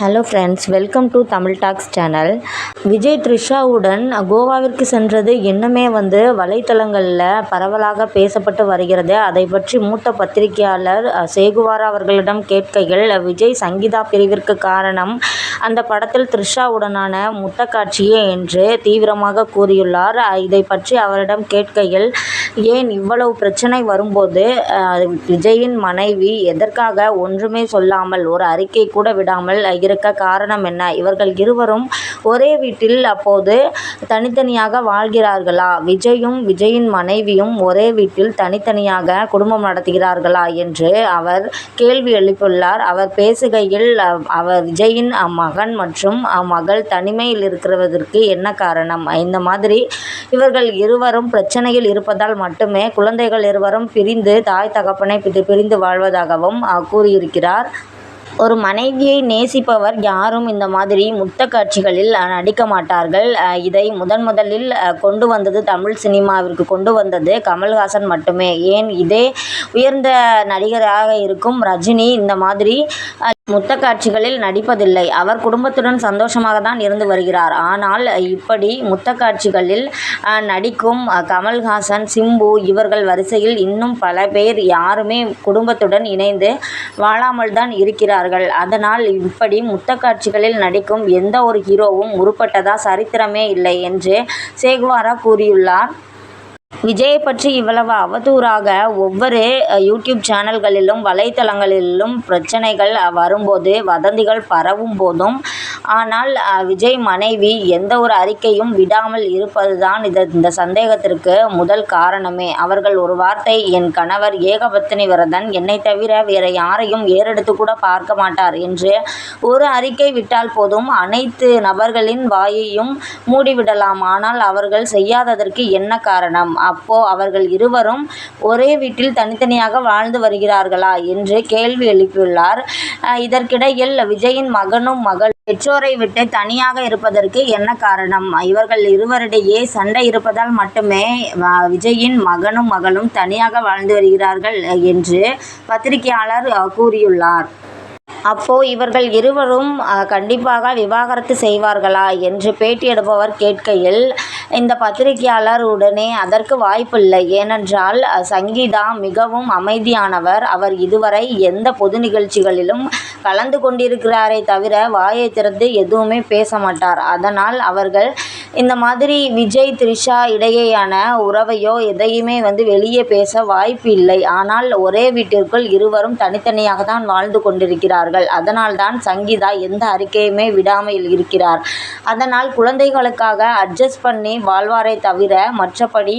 Hello friends welcome to Tamil talks channel Vijay த்ரிஷாவுடன் கோவாவிற்கு சென்றது இன்னுமே வந்து வலைத்தளங்களில் பரவலாக பேசப்பட்டு வருகிறது. அதை பற்றி மூத்த பத்திரிகையாளர் சேகுவாரா அவர்களிடம் கேட்கையில் விஜய் சங்கீதா பிரிவிற்கு காரணம் அந்த படத்தில் த்ரிஷாவுடனான முத்த காட்சியே என்று தீவிரமாக கூறியுள்ளார். இதை பற்றி அவரிடம் கேட்கையில் ஏன் இவ்வளவு பிரச்சனை வரும்போது விஜயின் மனைவி எதற்காக ஒன்றுமே சொல்லாமல் ஒரு அறிக்கை கூட விடாமல் இருக்க காரணம் என்ன? இவர்கள் இருவரும் ஒரே வீட்டில் அப்போது தனித்தனியாக வாழ்கிறார்களா? விஜயும் விஜயின் மனைவியும் ஒரே வீட்டில் தனித்தனியாக குடும்பம் நடத்துகிறார்களா? என்று அவர் கேள்வி எழுப்பியுள்ளார். அவர் பேசுகையில் அவர் விஜயின் மகன் மற்றும் மகள் தனிமையில் இருக்கிறதற்கு என்ன காரணம்? இந்த மாதிரி இவர்கள் இருவரும் பிரச்சனையில் இருப்பதால் மட்டுமே குழந்தைகள் இருவரும் பிரிந்து தாய் தகப்பனை பிரிந்து வாழ்வதாகவும் கூறியிருக்கிறார். ஒரு மனைவியை நேசிப்பவர் யாரும் இந்த மாதிரி முத்த காட்சிகளில் நடிக்க மாட்டார்கள். இதை முதன் முதலில் கொண்டு வந்தது தமிழ் சினிமாவிற்கு கொண்டு வந்தது கமல்ஹாசன் மட்டுமே. ஏன் இதே உயர்ந்த நடிகராக இருக்கும் ரஜினி இந்த மாதிரி முத்த காட்சிகளில் நடிப்பதில்லை. அவர் குடும்பத்துடன் சந்தோஷமாக தான் இருந்து வருகிறார். ஆனால் இப்படி முத்த காட்சிகளில் நடிக்கும் கமல்ஹாசன் சிம்பு இவர்கள் வரிசையில் இன்னும் பல பேர் யாருமே குடும்பத்துடன் இணைந்து வாழாமல் தான் இருக்கிறார்கள். அதனால் இப்படி முத்த காட்சிகளில் நடிக்கும் எந்த ஒரு ஹீரோவும் உருப்பட்டதா சரித்திரமே இல்லை என்று சேகுவாரா கூறியுள்ளார். விஜயை பற்றி இவ்வளவு அவதூறாக ஒவ்வொரு யூடியூப் சேனல்களிலும் வலைத்தளங்களிலும் பிரச்சனைகள் வரும்போது வதந்திகள் பரவும் போதும். ஆனால் விஜய் மனைவி எந்த ஒரு அறிக்கையும் விடாமல் இருப்பது தான் இது இந்த சந்தேகத்திற்கு முதல் காரணமே. அவர்கள் ஒரு வார்த்தை என் கணவர் ஏகபத்தினி விரதன் என்னை தவிர வேறு யாரையும் ஏறெடுத்து கூட பார்க்க மாட்டார் என்று ஒரு அறிக்கை விட்டால் போதும் அனைத்து நபர்களின் வாயையும் மூடிவிடலாம். ஆனால் அவர்கள் செய்யாததற்கு என்ன காரணம்? அப்போ அவர்கள் இருவரும் ஒரே வீட்டில் தனித்தனியாக வாழ்ந்து வருகிறார்களா? என்று கேள்வி எழுப்பியுள்ளார். இதற்கிடையில் விஜயின் மகனும் மகள் பெற்றோரை விட்டு தனியாக இருப்பதற்கு என்ன காரணம்? இவர்கள் இருவரிடையே சண்டை இருப்பதால் மட்டுமே விஜயின் மகனும் மகளும் தனியாக வாழ்ந்து வருகிறார்கள் என்று பத்திரிகையாளர் கூறியுள்ளார். அப்போ இவர்கள் இருவரும் கண்டிப்பாக விவாகரத்து செய்வார்களா? என்று பேட்டி எடுப்பவர் கேட்கையில் இந்த பத்திரிகையாளர் உடனே அதற்கு வாய்ப்பில்லை. ஏனென்றால் சங்கீதா மிகவும் அமைதியானவர். அவர் இதுவரை எந்த பொது நிகழ்ச்சிகளிலும் கலந்து கொண்டிருக்கிறாரே தவிர வாயை திறந்து எதுவுமே பேச மாட்டார். அதனால் அவர்கள் இந்த மாதிரி விஜய் த்ரிஷா இடையேயான உறவையோ எதையுமே வந்து வெளியே பேச வாய்ப்பு இல்லை. ஆனால் ஒரே வீட்டிற்குள் இருவரும் தனித்தனியாக தான் வாழ்ந்து கொண்டிருக்கிறார்கள். அதனால் தான் சங்கீதா எந்த அறிக்கையுமே விடாமல் இருக்கிறார். அதனால் குழந்தைகளுக்காக அட்ஜஸ்ட் பண்ணி வாழ்வாரை தவிர மற்றபடி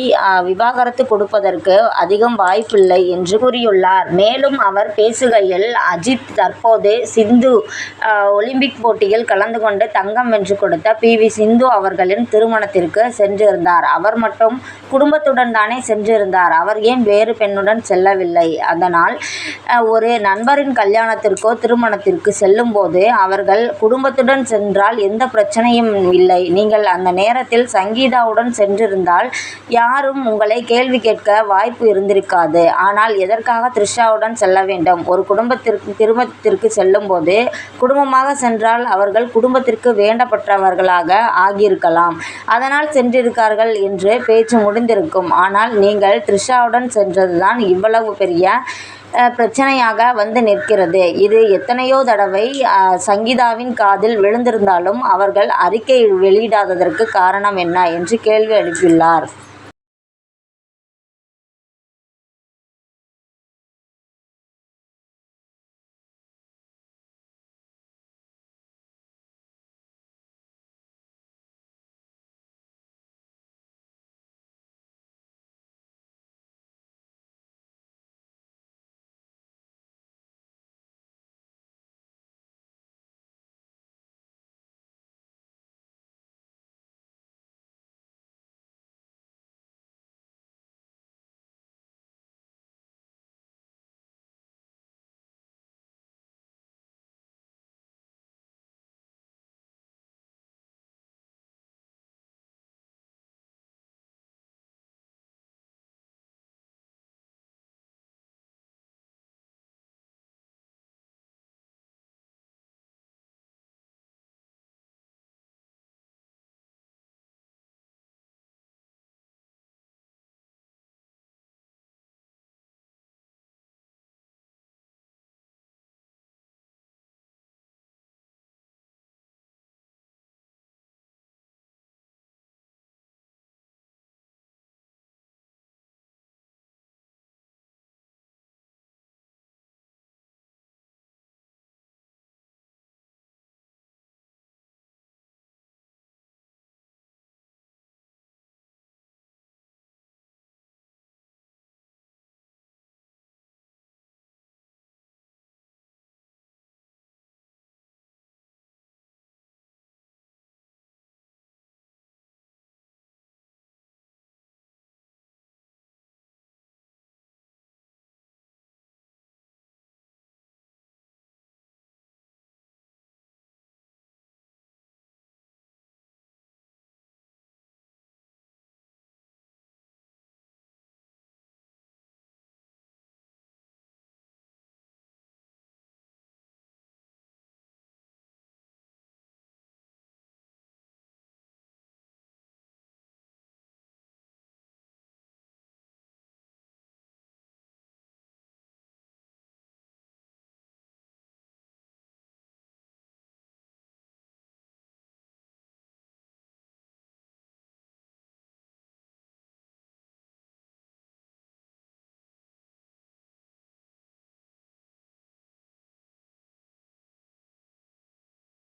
விவாகரத்து கொடுப்பதற்கு அதிகம் வாய்ப்பில்லை என்று கூறியுள்ளார். மேலும் அவர் பேசுகையில் அஜித் தற்போது சிந்து ஒலிம்பிக் போட்டியில் கலந்து கொண்டு தங்கம் வென்று கொடுத்த பி வி சிந்து அவர்களின் திருமணத்திற்கு சென்றிருந்தார். அவர் மட்டும் குடும்பத்துடன் தானே சென்றிருந்தார். அவர் ஏன் வேறு பெண்ணுடன் செல்லவில்லை? அதனால் ஒரு நண்பரின் கல்யாணத்திற்கோ திருமணத்திற்கு செல்லும்போது அவர்கள் குடும்பத்துடன் சென்றால் எந்த பிரச்சனையும் இல்லை. நீங்கள் அந்த நேரத்தில் சங்கீதாவுடன் சென்றிருந்தால் யாரும் உங்களை கேள்வி கேட்க வாய்ப்பு இருந்திருக்காது. ஆனால் எதற்காக த்ரிஷாவுடன் செல்ல வேண்டும்? ஒரு குடும்பத்திற்கு திருமணத்திற்கு செல்லும்போது குடும்பமாக சென்றால் அவர்கள் குடும்பத்திற்கு வேண்டப்பட்டவர்களாக ஆகியிருக்கலாம். அதனால் சென்றிருக்கார்கள் என்று பேச்சு முடிந்திருக்கும். ஆனால் நீங்கள் த்ரிஷாவுடன் சென்றதுதான் இவ்வளவு பெரிய பிரச்சனையாக வந்து நிற்கிறது. இது எத்தனையோ தடவை சங்கீதாவின் காதில் விழுந்திருந்தாலும் அவர்கள் அறிக்கை வெளியிடாததற்கு காரணம் என்ன என்று கேள்வி எழுப்பியுள்ளார்.